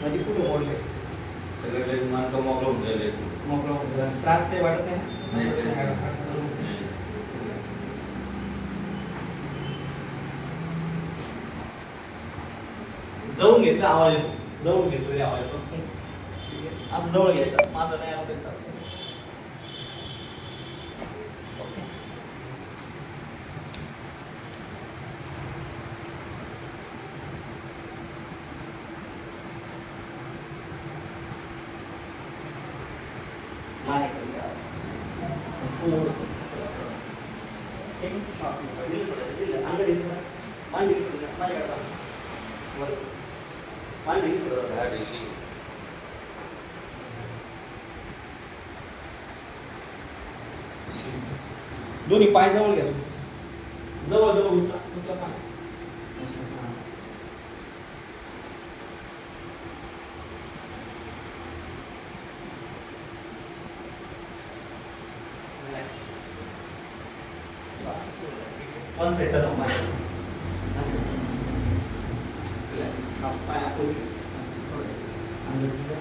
म्हणजे कुठे मोडले सगळे मार्ग मोकळं होऊन गेले मोकळं होतं. त्रास काही वाटत नाही ना? नाही, असं काही काही नाही. हात करून. जवळ घेतलं आवाज येतो जवळ घेतलं तरी आवाज येतो ठीक आहे? असं जवळ घ्यायचं माझं नाही आलं तरी चालतं ओके. मागे गेली. दोन्ही पाय जवळ घ्या. जवळ जवळ उचला उचला पाय. Relax. बस. One side हा, पाय opposite. असं, सोडा. अंगात घ्या.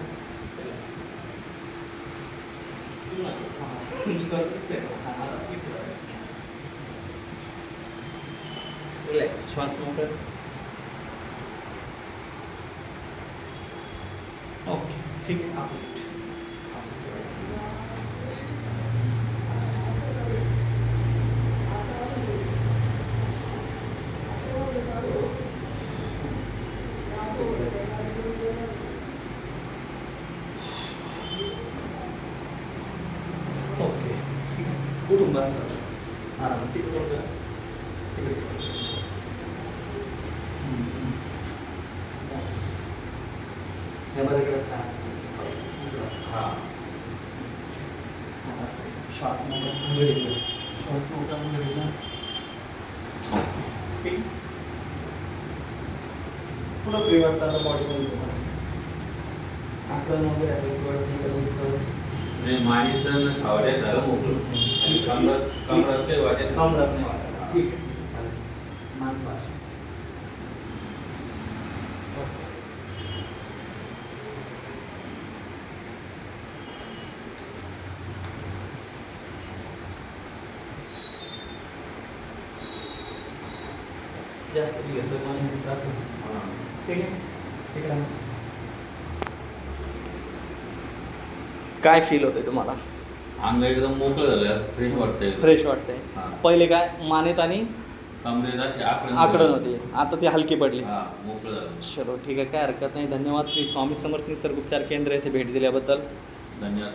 कुठून बसतात आराम तिकडे. तिकडे. हे बरं इकडे त्रास. हा. श्वास मोठा श्वास मोठा ठीक. पुन्हा फ्री वाटतं बॉडीमध्ये आकलन वगैरे आहे न खावड्या झालं मोकळं. काम राहत नाही वाटत ठीक आहे. चालेल. मान जास्त घेतलं हा. आहे ठीक आहे. काय फील होतंय तुम्हाला? अंग एकदम मोकळं झालं फ्रेश वाटतंय. फ्रेश वाटतंय. हा. पहिले काय मानेत आणि कमरेत अशी आकडे होती. आता ती हलकी पडली. हा मोकळं झालं. चलो ठीक आहे काय हरकत नाही. धन्यवाद श्री स्वामी समर्थ निसर्ग उपचार केंद्र येथे भेट दिल्याबद्दल. धन्यवाद.